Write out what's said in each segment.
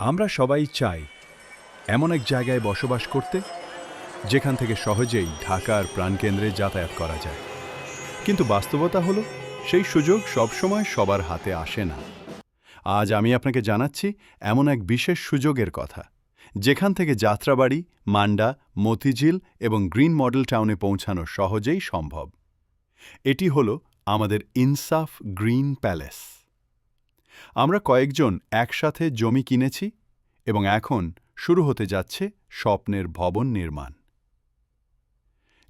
আমরা সবাই চাই এমন এক জায়গায় বসবাস করতে, যেখান থেকে সহজেই ঢাকার প্রাণকেন্দ্রে যাতায়াত করা যায়। কিন্তু বাস্তবতা হলো, সেই সুযোগ সবসময় সবার হাতে আসে না। আজ আমি আপনাকে জানাচ্ছি এমন এক বিশেষ সুযোগের কথা, যেখান থেকে যাত্রাবাড়ি, মান্ডা, মতিঝিল এবং গ্রিন মডেল টাউনে পৌঁছানো সহজেই সম্ভব। এটি হল আমাদের ইনসাফ গ্রিন প্যালেস। আমরা কয়েকজন একসাথে জমি কিনেছি এবং এখন শুরু হতে যাচ্ছে স্বপ্নের ভবন নির্মাণ।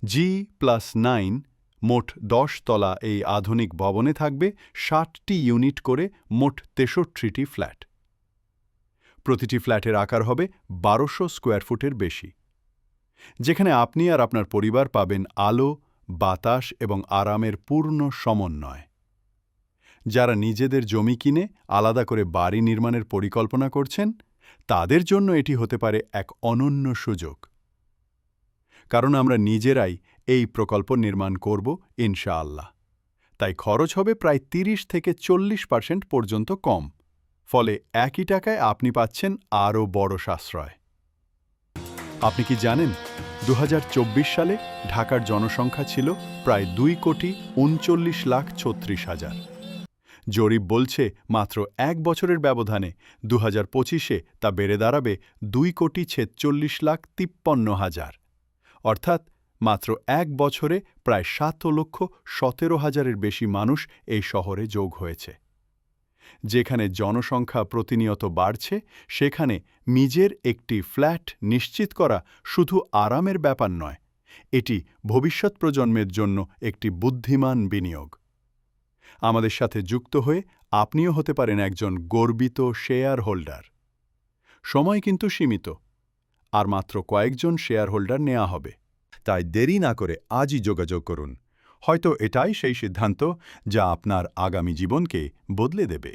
জি প্লাস নাইন মোট দশ তলা এই আধুনিক ভবনে থাকবে ষাটটি ইউনিট করে মোট তেষট্টিটি ফ্ল্যাট। প্রতিটি ফ্ল্যাটের আকার হবে বারোশো স্কোয়ার ফুটের বেশি। যেখানে আপনি আর আপনার পরিবার পাবেন আলো, বাতাস এবং আরামের পূর্ণ সমন্বয়। যারা নিজেদের জমি কিনে আলাদা করে বাড়ি নির্মাণের পরিকল্পনা করছেন, তাদের জন্য এটি হতে পারে এক অনন্য সুযোগ। কারণ আমরা নিজেরাই এই প্রকল্প নির্মাণ করব, ইনশাআল্লাহ। তাই খরচ হবে প্রায় তিরিশ থেকে চল্লিশ পার্সেন্ট পর্যন্ত কম, ফলে একই টাকায় আপনি পাচ্ছেন আরও বড় সাশ্রয়। আপনি কি জানেন দু হাজার চব্বিশ সালে ঢাকার জনসংখ্যা ছিল প্রায় দুই কোটি উনচল্লিশ লাখ ছত্রিশ হাজার। জরিপ বলছে, মাত্র এক বছরের ব্যবধানে দু হাজার পঁচিশে তা বেড়ে দাঁড়াবে দুই কোটি ছেচল্লিশ লাখ তিপ্পান্ন হাজার। অর্থাৎ মাত্র এক বছরে প্রায় সাত লক্ষ সতেরো হাজারের বেশি মানুষ এই শহরে যোগ হয়েছে। যেখানে জনসংখ্যা প্রতিনিয়ত বাড়ছে, সেখানে নিজের একটি ফ্ল্যাট নিশ্চিত করা শুধু আরামের ব্যাপার নয়, এটি ভবিষ্যৎ প্রজন্মের জন্য একটি বুদ্ধিমান বিনিয়োগ। আমাদের সাথে যুক্ত হয়ে আপনিও হতে পারেন একজন গর্বিত শেয়ার হোল্ডার সময় কিন্তু সীমিত, আর মাত্র কয়েকজন শেয়ার হোল্ডার নেওয়া হবে। তাই দেরি না করে আজই যোগাযোগ করুন। হয়তো এটাই সেই সিদ্ধান্ত যা আপনার আগামী জীবনকে বদলে দেবে।